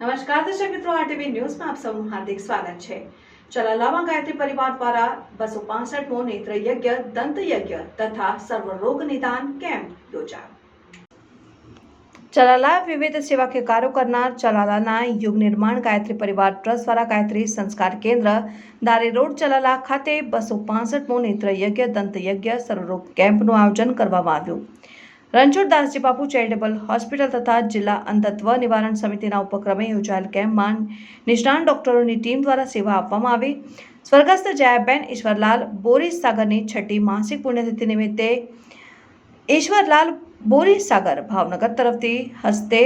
નમસ્કાર દર્શક મિત્રો આરટીવી ન્યૂઝમાં આપ સૌનું હાર્દિક સ્વાગત છે. ચલાલામાં ગાયત્રી પરિવાર દ્વારા બસો પાસઠમો નેત્ર યજ્ઞ દંત યજ્ઞ તથા સર્વરોગ નિદાન કેમ્પ યોજાયો. ચલાલા વિવિધ સેવાકીય કાર્યો કરનાર ચલાલાના યુગ નિર્માણ ગાયત્રી પરિવાર ટ્રસ્ટ દ્વારા ગાયત્રી સંસ્કાર કેન્દ્ર દારી રોડ ચલાલા ખાતે બસો પાસઠમો નેત્ર યજ્ઞ દંત યજ્ઞ સર્વરોગ કેમ્પનું આયોજન કરવામાં આવ્યું. રણછોડદાસજી બાપુ ચેરિટેબલ હોસ્પિટલ તથા જિલ્લા અંધત્વ નિવારણ સમિતિના ઉપક્રમે યોજાયેલ કેમ્પમાં નિષ્ણાંત ડોક્ટરોની ટીમ દ્વારા સેવા આપવામાં આવી. સ્વર્ગસ્થ જયાબેન ઈશ્વરલાલ બોરીસ સાગરની છઠ્ઠી માસિક પુણ્યતિથિ નિમિત્તે ઈશ્વરલાલ બોરીસ સાગર ભાવનગર તરફથી હસ્તે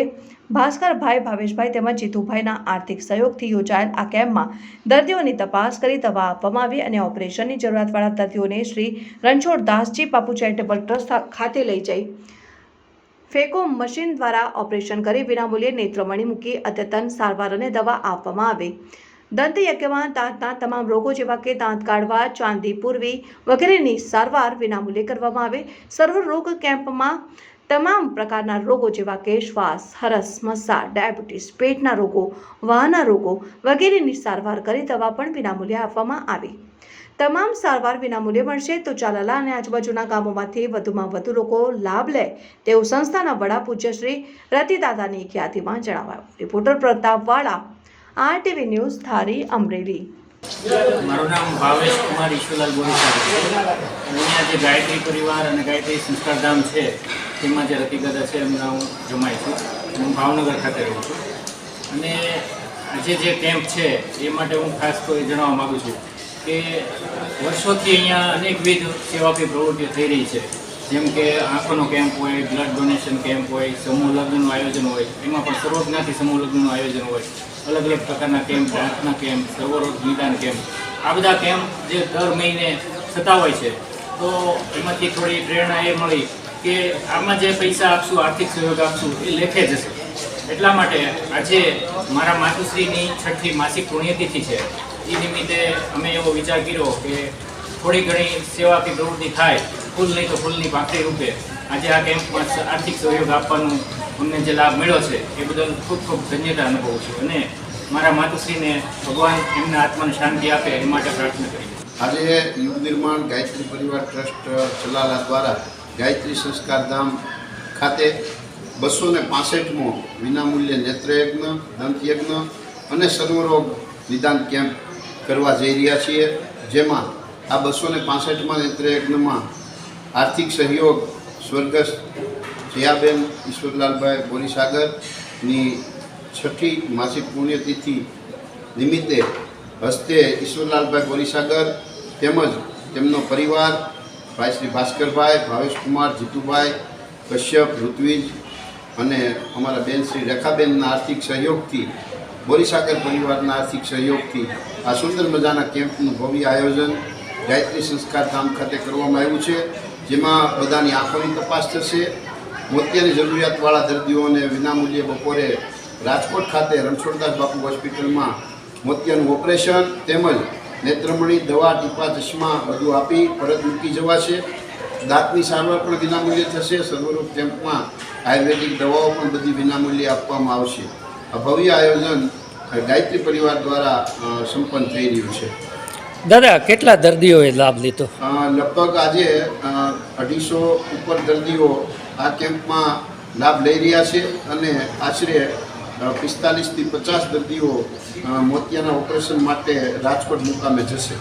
ભાસ્કરભાઈ ભાવેશભાઈ તેમજ જીતુભાઈના આર્થિક સહયોગથી યોજાયેલ આ કેમ્પમાં દર્દીઓની તપાસ કરી દવા આપવામાં આવી અને ઓપરેશનની જરૂરિયાતવાળા દર્દીઓને શ્રી રણછોડદાસજી બાપુ ચેરિટેબલ ટ્રસ્ટ ખાતે લઈ જઈ ફેકો મશીન દ્વારા ઓપરેશન કરી વિનામૂલ્યે નેત્રમણી મૂકી અદ્યતન સારવાર અને દવા આપવામાં આવી. દંત યજ્ઞમાં દાંતના તમામ રોગો જેવા કે દાંત કાઢવા, ચાંદી પૂરવી વગેરેની સારવાર વિનામૂલ્યે કરવામાં આવે. સર્વ રોગ કેમ્પમાં તમામ પ્રકારના રોગો જેવા કે શ્વાસ, હરસ, મસા, ડાયાબિટીસ, પેટના રોગો, વાહના રોગો વગેરેની સારવાર કરી દવા પણ વિનામૂલ્યે આપવામાં આવી. તમામ સારવાર વિનામૂલ્યે મળશે તો ચાલાલા અને આજુબાજુના ગામોમાંથી વધુમાં વધુ લોકો લાભ લે તેવું સંસ્થાના વડા પૂજ્ય શ્રી રતિદાદાની ખ્યાતિમાં જણાવાયું. રિપોર્ટર પ્રતાપવાળા આરટીવી ન્યૂઝ ધારી અમરેલી. મારું નામ ભાવેશ કુમાર ઈશ્વરલાલ બોરીસાગર જે ગાયત્રી પરિવાર અને ગાયત્રી સંસ્કારધામ છે, તેમાં જે રતિદાદા છે, એમના હું જમાય છું. હું ભાવનગર ખાતે રહું છું. અને આજે જે કેમ્પ છે, એ માટે હું ખાસ તો જણાવવા માગું છું કે વર્ષોથી અહીંયા અનેકવિધ સેવાકીય પ્રવૃત્તિઓ થઈ રહી છે. જેમ કે આંખોનો કેમ્પ હોય બ્લડ ડોનેશન કેમ્પ હોય, સમૂહ લગ્નનું આયોજન હોય, એમાં પણ સર્વજ્ઞાથી સમૂહ લગ્નનું આયોજન હોય. અલગ અલગ પ્રકારના કેમ્પ દાંતના કેમ્પ, સર્વરોગ નિદાન કેમ્પ. આ બધા કેમ્પ જે દર મહિને થતા હોય છે. તો એમાંથી થોડી પ્રેરણા એ મળી કે આમાં જે પૈસા આપશું, આર્થિક સહયોગ આપશું, એ લેખે જશે એટલા માટે આજે મારા માતુશ્રીની છઠ્ઠી માસિક પુણ્યતિથિ છે. એ નિમિત્તે અમે એવો વિચાર કર્યો કે થોડી ઘણી સેવાકી પ્રવૃત્તિ થાય, ફૂલ નહીં તો ફૂલની પાકડી રૂપે. આજે આ કેમ્પમાં આર્થિક સહયોગ આપવાનું અમને જે લાભ મળ્યો છે, એ બદલ ખૂબ ખૂબ ધન્યતા અનુભવું છું અને મારા માતુશ્રીને ભગવાન એમના આત્માને શાંતિ આપે એ માટે પ્રાર્થના કરી આજે યુગ નિર્માણ ગાયત્રી પરિવાર ટ્રસ્ટ ચલાલા દ્વારા ગાયત્રી સંસ્કાર ધામ ખાતે બસો ને પાસઠમો વિનામૂલ્યે નેત્રયજ્ઞ, દંતયજ્ઞ અને સર્વરોગ નિદાન કેમ્પ કરવા જઈ રહ્યા છીએ, જેમાં આ બસો ને પાસઠમાં નેત્રયજ્ઞમાં આર્થિક સહયોગ સ્વર્ગસ્થ જયાબેન ઈશ્વરલાલભાઈ બોરીસાગરની છઠ્ઠી માસિક પુણ્યતિથિ નિમિત્તે હસ્તે ઈશ્વરલાલભાઈ બોરીસાગર તેમજ તેમનો પરિવાર, ભાઈ શ્રી ભાસ્કરભાઈ, ભાવેશકુમાર જીતુભાઈ, કશ્યપ, ઋત્વિજ અને અમારા બેન શ્રી રેખાબેનના આર્થિક સહયોગથી, બોરીસાગર પરિવારના આર્થિક સહયોગથી આ સુંદર મજાના કેમ્પનું ભવ્ય આયોજન ગાયત્રી સંસ્કાર ધામ ખાતે કરવામાં આવ્યું છે, જેમાં બધાની આંખોની તપાસ થશે. મોતિયાની જરૂરિયાતવાળા દર્દીઓને વિનામૂલ્યે બપોરે રાજકોટ ખાતે રણછોડદાસ બાપુ હોસ્પિટલમાં મોતિયાનું ઓપરેશન તેમજ નેત્રમણી દવા ટીપા ચશ્મા બધું આપી પરત મૂકી જવાશે. દાંતની સારવાર પણ વિનામૂલ્યે થશે. સર્વરૂપ કેમ્પમાં આયુર્વેદિક દવાઓ પણ બધી વિનામૂલ્યે આપવામાં આવશે. આ ભવ્ય આયોજન ગાયત્રી પરિવાર દ્વારા સંપન્ન થઈ રહ્યું છે. દાદા કેટલા દર્દીઓએ લાભ લીધો? લગભગ આજે અઢીસો ઉપર દર્દીઓ આ કેમ્પમાં લાભ લઈ રહ્યા છે અને આશરે પિસ્તાલીસથી પચાસ દર્દીઓ મોતિયાના ઓપરેશન માટે રાજકોટ મુકામે જશે.